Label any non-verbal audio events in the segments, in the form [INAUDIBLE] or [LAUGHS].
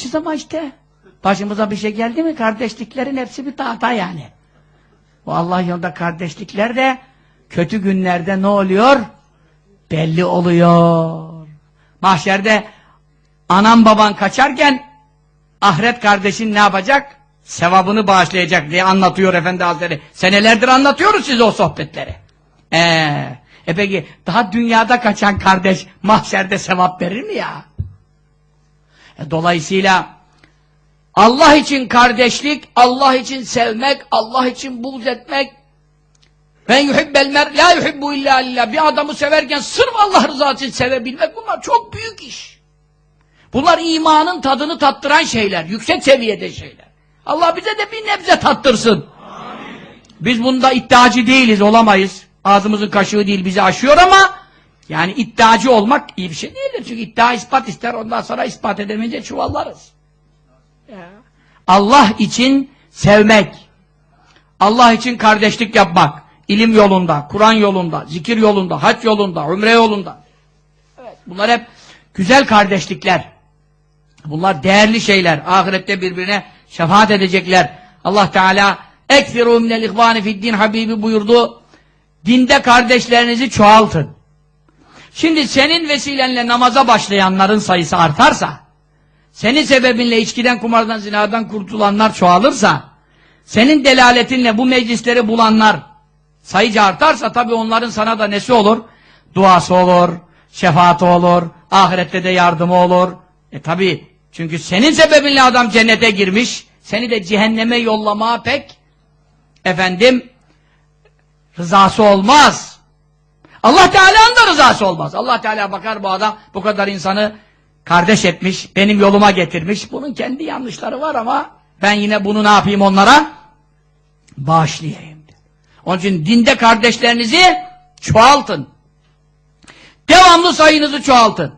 Siz ama işte başımıza bir şey geldi mi kardeşliklerin hepsi bir tahta yani. O Allah yolunda kardeşlikler de kötü günlerde ne oluyor? Belli oluyor. Mahşerde anan baban kaçarken ahiret kardeşin ne yapacak? Sevabını bağışlayacak diye anlatıyor Efendi Hazretleri. Senelerdir anlatıyoruz size o sohbetleri. Ee, e peki daha dünyada kaçan kardeş mahşerde sevap verir mi ya? E, dolayısıyla Allah için kardeşlik, Allah için sevmek, Allah için buğz etmek ben yuhibbel mer la yuhibbu illa lillah bir adamı severken sırf Allah rızası için sevebilmek bunlar çok büyük iş. Bunlar imanın tadını tattıran şeyler, yüksek seviyede şeyler. Allah bize de bir nebze tattırsın. Biz bunda iddiacı değiliz, olamayız. Ağzımızın kaşığı değil bizi aşıyor ama yani iddiacı olmak iyi bir şey değildir. Çünkü iddia ispat ister ondan sonra ispat edemeyince çuvallarız. Allah için sevmek, Allah için kardeşlik yapmak, ilim yolunda, Kur'an yolunda, zikir yolunda, hac yolunda, umre yolunda. Evet, bunlar hep güzel kardeşlikler. Bunlar değerli şeyler. Ahirette birbirine şefaat edecekler. Allah Teala ekfiru minel ihvani fiddin habibi buyurdu. Dinde kardeşlerinizi çoğaltın. Şimdi senin vesilenle namaza başlayanların sayısı artarsa, senin sebebinle içkiden, kumardan, zinadan kurtulanlar çoğalırsa, senin delaletinle bu meclisleri bulanlar sayıca artarsa tabii onların sana da nesi olur? Duası olur, şefaati olur, ahirette de yardımı olur. E tabii çünkü senin sebebinle adam cennete girmiş, seni de cehenneme yollamaya pek efendim rızası olmaz. Allah Teala'nın da rızası olmaz. Allah Teala bakar bu adam bu kadar insanı kardeş etmiş, benim yoluma getirmiş. Bunun kendi yanlışları var ama ben yine bunu ne yapayım onlara? Bağışlayayım. Onun için dinde kardeşlerinizi çoğaltın. Devamlı sayınızı çoğaltın.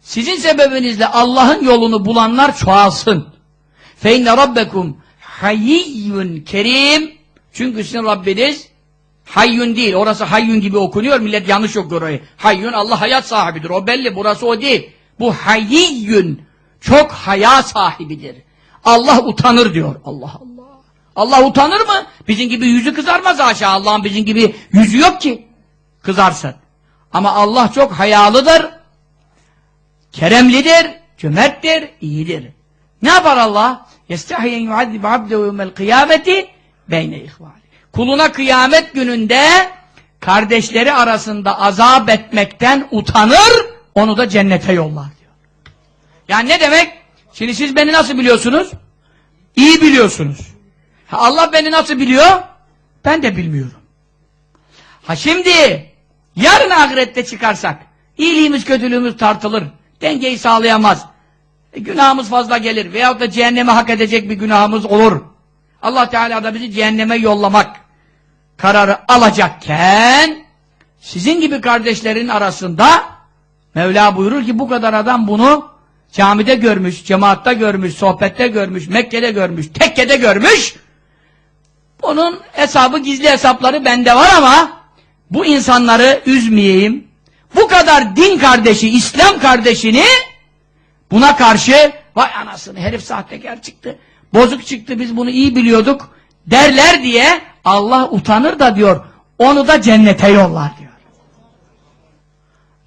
Sizin sebebinizle Allah'ın yolunu bulanlar çoğalsın. فَاِنَّ رَبَّكُمْ hayiyyun kerim Çünkü sizin Rabbiniz hayyun değil. Orası hayyun gibi okunuyor. Millet yanlış okuyor orayı. Hayyun Allah hayat sahibidir. O belli. Burası o değil. Bu hayiyyun çok haya sahibidir. Allah utanır diyor. Allah Allah. Allah utanır mı? Bizim gibi yüzü kızarmaz aşağı. Allah'ın bizim gibi yüzü yok ki. Kızarsın. Ama Allah çok hayalıdır. Keremlidir. Cömerttir. iyidir. Ne yapar Allah? يَسْتَحْيَنْ يُعَذِّبَ عَبْدَهُ يَوْمَ الْقِيَامَةِ beyne ihvali. Kuluna kıyamet gününde kardeşleri arasında azap etmekten utanır, onu da cennete yollar diyor. Yani ne demek? Şimdi siz beni nasıl biliyorsunuz? İyi biliyorsunuz. Ha, Allah beni nasıl biliyor? Ben de bilmiyorum. Ha şimdi yarın ahirette çıkarsak iyiliğimiz kötülüğümüz tartılır. Dengeyi sağlayamaz. E, günahımız fazla gelir. Veyahut da cehenneme hak edecek bir günahımız olur. Allah Teala da bizi cehenneme yollamak kararı alacakken sizin gibi kardeşlerin arasında Mevla buyurur ki bu kadar adam bunu camide görmüş, cemaatta görmüş, sohbette görmüş, Mekke'de görmüş, tekkede görmüş. Bunun hesabı, gizli hesapları bende var ama bu insanları üzmeyeyim. Bu kadar din kardeşi, İslam kardeşini buna karşı vay anasını herif sahtekar çıktı, bozuk çıktı biz bunu iyi biliyorduk derler diye Allah utanır da diyor onu da cennete yollar diyor.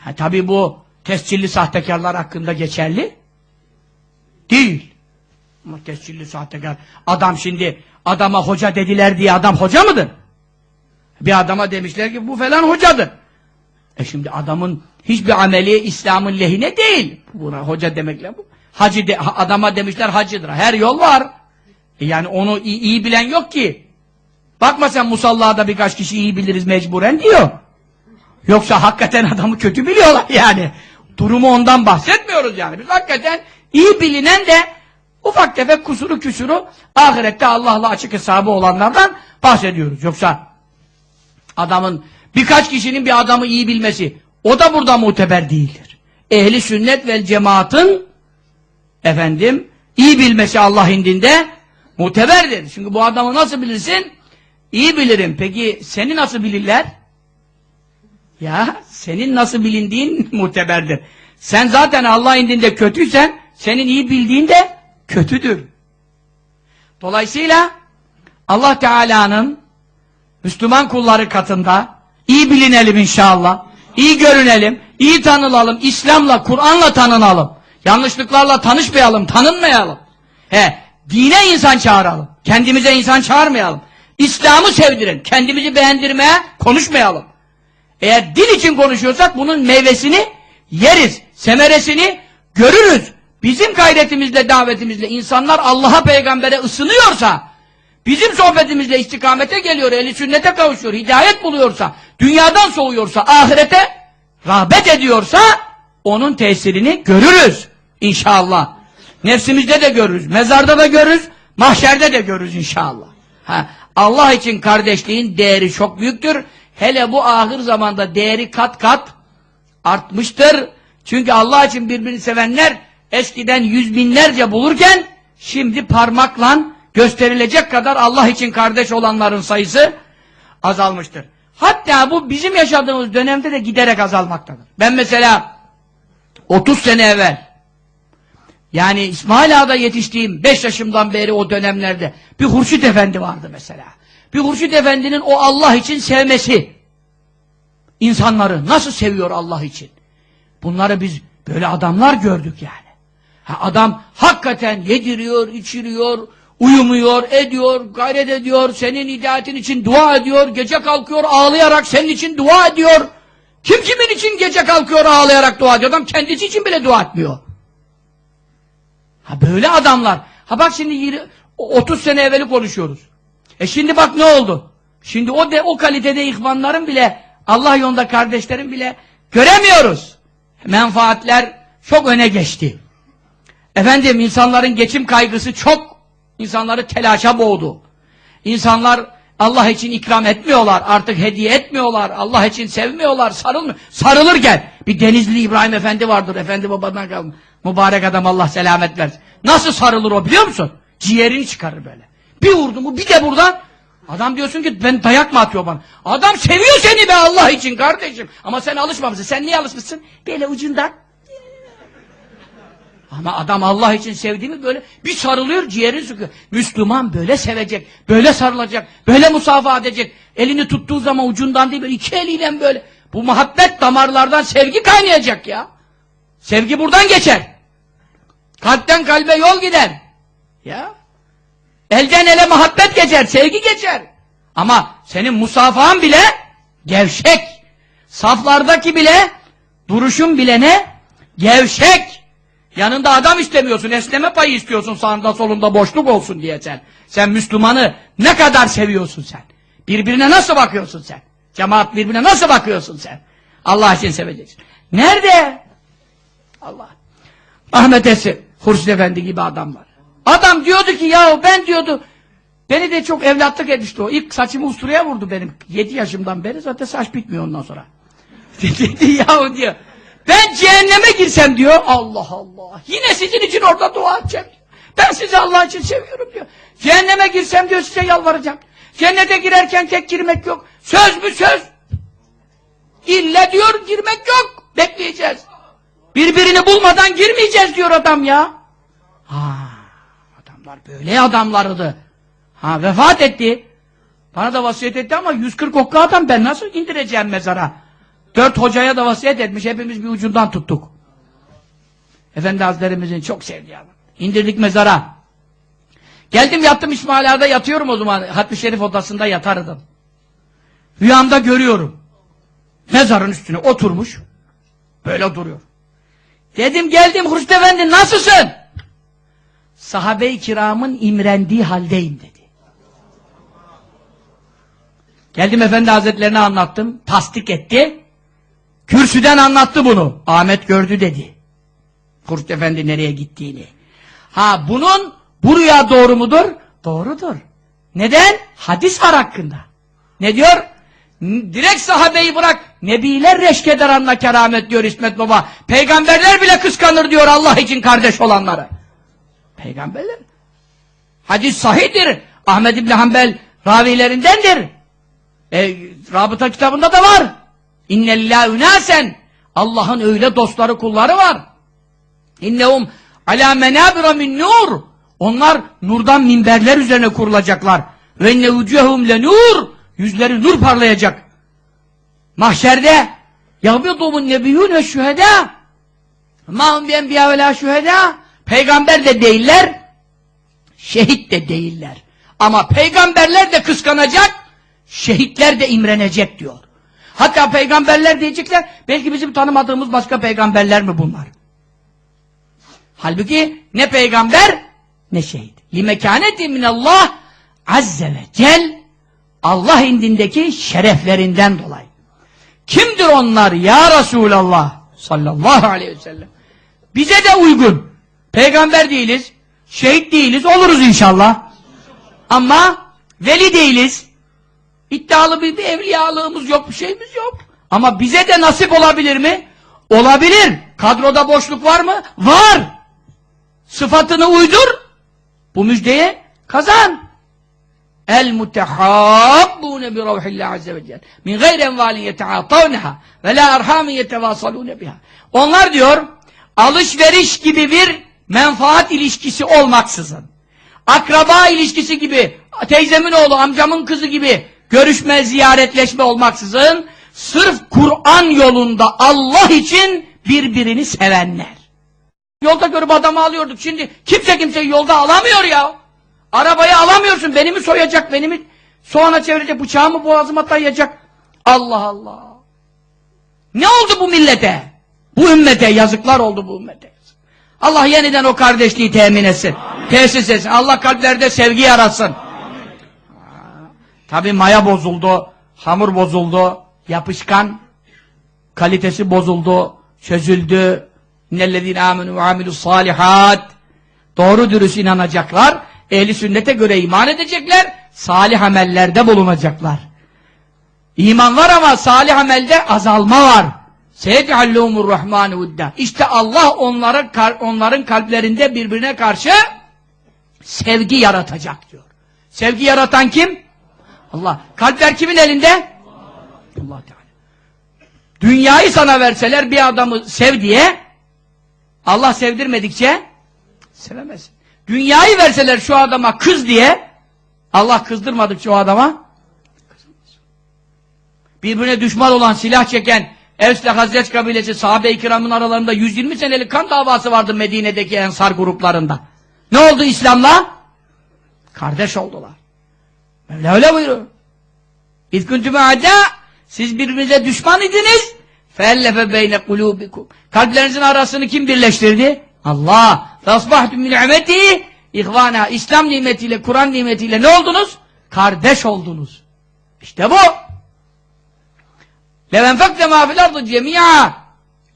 Ha, tabi bu tescilli sahtekarlar hakkında geçerli değil. Ama tescilli sahtekar adam şimdi adama hoca dediler diye adam hoca mıdır? Bir adama demişler ki bu falan hocadır. E şimdi adamın hiçbir ameli İslam'ın lehine değil. Buna hoca demekle bu. Hacı de, adama demişler hacıdır. Her yol var. E yani onu iyi, iyi bilen yok ki. Bakma sen musallada birkaç kişi iyi biliriz mecburen diyor. Yoksa hakikaten adamı kötü biliyorlar yani. Durumu ondan bahsetmiyoruz yani. Biz hakikaten iyi bilinen de ufak tefek kusuru küsuru ahirette Allah'la açık hesabı olanlardan bahsediyoruz. Yoksa adamın birkaç kişinin bir adamı iyi bilmesi o da burada muteber değildir. Ehli sünnet vel cemaatın efendim iyi bilmesi Allah indinde muteberdir. Çünkü bu adamı nasıl bilirsin? İyi bilirim. Peki seni nasıl bilirler? Ya senin nasıl bilindiğin [LAUGHS] muteberdir. Sen zaten Allah indinde kötüysen senin iyi bildiğin de kötüdür. Dolayısıyla Allah Teala'nın Müslüman kulları katında iyi bilinelim inşallah. iyi görünelim, iyi tanınalım, İslam'la, Kur'an'la tanınalım. Yanlışlıklarla tanışmayalım, tanınmayalım. He, dine insan çağıralım. Kendimize insan çağırmayalım. İslam'ı sevdirin. Kendimizi beğendirmeye konuşmayalım. Eğer din için konuşuyorsak bunun meyvesini yeriz. Semeresini görürüz. Bizim gayretimizle, davetimizle insanlar Allah'a, peygambere ısınıyorsa, bizim sohbetimizle istikamete geliyor, eli sünnete kavuşuyor, hidayet buluyorsa, dünyadan soğuyorsa, ahirete rağbet ediyorsa, onun tesirini görürüz. İnşallah. Nefsimizde de görürüz, mezarda da görürüz, mahşerde de görürüz inşallah. Ha, Allah için kardeşliğin değeri çok büyüktür. Hele bu ahir zamanda değeri kat kat artmıştır. Çünkü Allah için birbirini sevenler eskiden yüz binlerce bulurken şimdi parmakla gösterilecek kadar Allah için kardeş olanların sayısı azalmıştır. Hatta bu bizim yaşadığımız dönemde de giderek azalmaktadır. Ben mesela 30 sene evvel yani İsmail Ağa'da yetiştiğim 5 yaşımdan beri o dönemlerde bir Hurşit Efendi vardı mesela. Bir Hurşit Efendi'nin o Allah için sevmesi insanları nasıl seviyor Allah için. Bunları biz böyle adamlar gördük yani. Ha, adam hakikaten yediriyor, içiriyor, uyumuyor, ediyor, gayret ediyor, senin hidayet'in için dua ediyor, gece kalkıyor ağlayarak senin için dua ediyor. Kim kimin için gece kalkıyor ağlayarak dua ediyor? Adam kendisi için bile dua etmiyor. Ha böyle adamlar. Ha bak şimdi 20, 30 sene evveli konuşuyoruz. E şimdi bak ne oldu? Şimdi o de o kalitede ihvanların bile Allah yolunda kardeşlerin bile göremiyoruz. Menfaatler çok öne geçti. Efendim insanların geçim kaygısı çok insanları telaşa boğdu. İnsanlar Allah için ikram etmiyorlar, artık hediye etmiyorlar, Allah için sevmiyorlar, sarılmıyor. Sarılırken bir Denizli İbrahim Efendi vardır, Efendi babadan kalın. Mübarek adam Allah selamet versin. Nasıl sarılır o biliyor musun? Ciğerini çıkarır böyle. Bir vurdu mu bir de buradan Adam diyorsun ki ben dayak mı atıyor bana? Adam seviyor seni be Allah için kardeşim. Ama sen alışmamışsın. Sen niye alışmışsın? Böyle ucundan. Ama adam Allah için sevdiğimi böyle bir sarılıyor ciğerini sıkıyor. Müslüman böyle sevecek, böyle sarılacak, böyle musafaha edecek. Elini tuttuğu zaman ucundan değil böyle iki eliyle böyle. Bu muhabbet damarlardan sevgi kaynayacak ya. Sevgi buradan geçer. Kalpten kalbe yol gider. Ya. Elden ele muhabbet geçer, sevgi geçer. Ama senin musafahan bile gevşek. Saflardaki bile, duruşun bile ne? Gevşek. Yanında adam istemiyorsun, esneme payı istiyorsun sağında solunda boşluk olsun diye sen. Sen Müslümanı ne kadar seviyorsun sen? Birbirine nasıl bakıyorsun sen? Cemaat birbirine nasıl bakıyorsun sen? Allah için seveceksin. Nerede? Allah. Ahmet Esi, Hurşit Efendi gibi adam var. Adam diyordu ki ya ben diyordu beni de çok evlatlık etmişti o. İlk saçımı usturaya vurdu benim. 7 yaşımdan beri zaten saç bitmiyor ondan sonra. [LAUGHS] Dedi yahu diyor. Ben cehenneme girsem diyor. Allah Allah. Yine sizin için orada dua edeceğim. Ben sizi Allah için seviyorum diyor. Cehenneme girsem diyor size yalvaracağım. Cennete girerken tek girmek yok. Söz mü söz? İlle diyor girmek yok. Bekleyeceğiz. Birbirini bulmadan girmeyeceğiz diyor adam ya. Ha, adamlar böyle adamlarıydı. Ha vefat etti. Bana da vasiyet etti ama 140 okka adam ben nasıl indireceğim mezara? Dört hocaya da vasiyet etmiş. Hepimiz bir ucundan tuttuk. Efendi Hazretlerimizin çok sevdiği adam. İndirdik mezara. Geldim yattım İsmail Ağa'da yatıyorum o zaman. Hatmi Şerif odasında yatardım. Rüyamda görüyorum. Mezarın üstüne oturmuş. Böyle duruyor. Dedim geldim Hurşit Efendi nasılsın? Sahabe-i kiramın imrendiği haldeyim dedi. Geldim Efendi Hazretlerine anlattım. Tasdik etti. Kürsüden anlattı bunu. Ahmet gördü dedi. Hurşit Efendi nereye gittiğini. Ha bunun bu rüya doğru mudur? Doğrudur. Neden? Hadis var hakkında. Ne diyor? Direkt sahabeyi bırak. Nebiler reşkeder anla keramet diyor İsmet Baba. Peygamberler bile kıskanır diyor Allah için kardeş olanları. Peygamberler. Hadis sahihdir. Ahmed İbni Hanbel ravilerindendir. E, rabıta kitabında da var. İnnellâ ünâsen. Allah'ın öyle dostları kulları var. İnnehum alâ menâbira min nur. Onlar nurdan minberler üzerine kurulacaklar. Ve inne vucuhum lenur. Yüzleri nur parlayacak. Mahşerde yahbidumun nebiyyun ve şühedâ. Mahum bi enbiya ve la şühedâ. Peygamber de değiller, şehit de değiller. Ama peygamberler de kıskanacak, şehitler de imrenecek diyor. Hatta peygamberler diyecekler, belki bizim tanımadığımız başka peygamberler mi bunlar? Halbuki ne peygamber ne şehit. Limekâneti minallah azze ve cel Allah indindeki şereflerinden dolayı. Kimdir onlar ya Resulallah sallallahu aleyhi ve sellem? Bize de uygun. Peygamber değiliz, şehit değiliz, oluruz inşallah. Ama veli değiliz. İddialı bir, bir evliyalığımız yok, bir şeyimiz yok. Ama bize de nasip olabilir mi? Olabilir. Kadroda boşluk var mı? Var. Sıfatını uydur. Bu müjdeye kazan. El mutehabbune bi ruhillah azze ve celle. Min gayri envalin yeteatavneha ve la arhamin yetevasalune biha. Onlar diyor alışveriş gibi bir menfaat ilişkisi olmaksızın akraba ilişkisi gibi teyzemin oğlu amcamın kızı gibi görüşme ziyaretleşme olmaksızın sırf Kur'an yolunda Allah için birbirini sevenler. Yolda görüp adamı alıyorduk. Şimdi kimse kimseyi yolda alamıyor ya. Arabayı alamıyorsun. Beni mi soyacak? Beni mi soğana çevirecek? Bıçağımı boğazıma dayayacak? Allah Allah. Ne oldu bu millete? Bu ümmete yazıklar oldu bu ümmete. Allah yeniden o kardeşliği temin etsin. Tesis etsin. Allah kalplerde sevgi yaratsın. Tabi maya bozuldu. Hamur bozuldu. Yapışkan. Kalitesi bozuldu. Çözüldü. İnnellezîne âmenû ve amilussâlihât. Doğru dürüst inanacaklar. Ehli sünnete göre iman edecekler. Salih amellerde bulunacaklar. İman var ama salih amelde azalma var. Seyyidallûmur rahmâni vudda. İşte Allah onlara, onların kalplerinde birbirine karşı sevgi yaratacak diyor. Sevgi yaratan kim? Allah. Kalpler kimin elinde? Allah Teala. Dünyayı sana verseler bir adamı sev diye Allah sevdirmedikçe sevemezsin. Dünyayı verseler şu adama kız diye Allah kızdırmadıkça o adama. Birbirine düşman olan silah çeken Evs ile Hazreç kabilesi sahabe-i kiramın aralarında 120 senelik kan davası vardı Medine'deki ensar gruplarında. Ne oldu İslam'la? Kardeş oldular. Mevla öyle buyuruyor. İzküntüme ada siz birbirinize düşman idiniz fellefe beyne kulubikum. Kalplerinizin arasını kim birleştirdi? Allah. Fasbahtum min nimeti ihvana. İslam nimetiyle, Kur'an nimetiyle ne oldunuz? Kardeş oldunuz. İşte bu. Levenfekte mâfil cemi'a.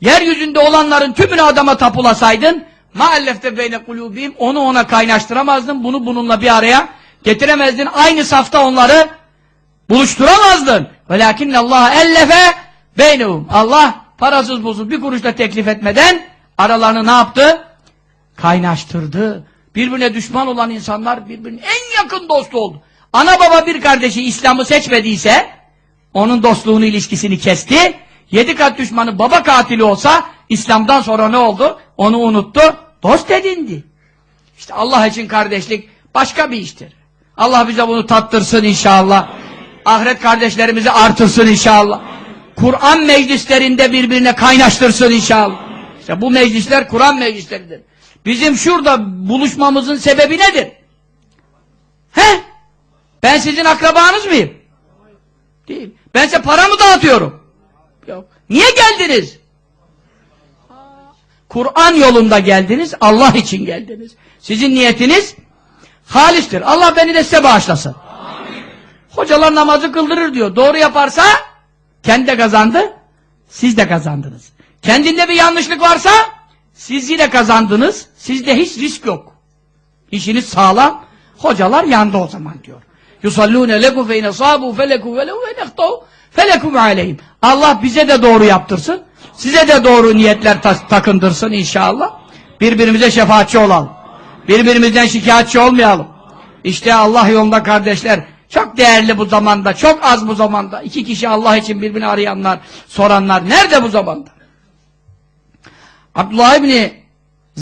Yeryüzünde olanların tümünü adama tapulasaydın maallefte beyne kulubim onu ona kaynaştıramazdın. Bunu bununla bir araya getiremezdin. Aynı safta onları buluşturamazdın. Velakinne Allah ellefe beynehum. Allah parasız buzsuz bir kuruş da teklif etmeden aralarını ne yaptı? Kaynaştırdı. Birbirine düşman olan insanlar birbirinin en yakın dostu oldu. Ana baba bir kardeşi İslam'ı seçmediyse onun dostluğunu, ilişkisini kesti. Yedi kat düşmanı baba katili olsa İslam'dan sonra ne oldu? Onu unuttu, dost edindi. İşte Allah için kardeşlik başka bir iştir. Allah bize bunu tattırsın inşallah. Ahiret kardeşlerimizi artırsın inşallah. Kur'an meclislerinde birbirine kaynaştırsın inşallah. İşte bu meclisler Kur'an meclisleridir. Bizim şurada buluşmamızın sebebi nedir? He? Ben sizin akrabanız mıyım? Değil. Ben size para mı dağıtıyorum? Yok. Niye geldiniz? Kur'an yolunda geldiniz, Allah için geldiniz. Sizin niyetiniz halistir. Allah beni de size bağışlasın. Amin. Hocalar namazı kıldırır diyor. Doğru yaparsa kendi de kazandı, siz de kazandınız. Kendinde bir yanlışlık varsa siz yine kazandınız, sizde hiç risk yok. İşiniz sağlam, hocalar yandı o zaman diyor. Yusallûne lekum fe inesâbû felekû ve lehu ve nehtâv felekum aleyhim. Allah bize de doğru yaptırsın. Size de doğru niyetler ta takındırsın inşallah. Birbirimize şefaatçi olalım. Birbirimizden şikayetçi olmayalım. İşte Allah yolunda kardeşler çok değerli bu zamanda, çok az bu zamanda. İki kişi Allah için birbirini arayanlar, soranlar nerede bu zamanda? Abdullah İbni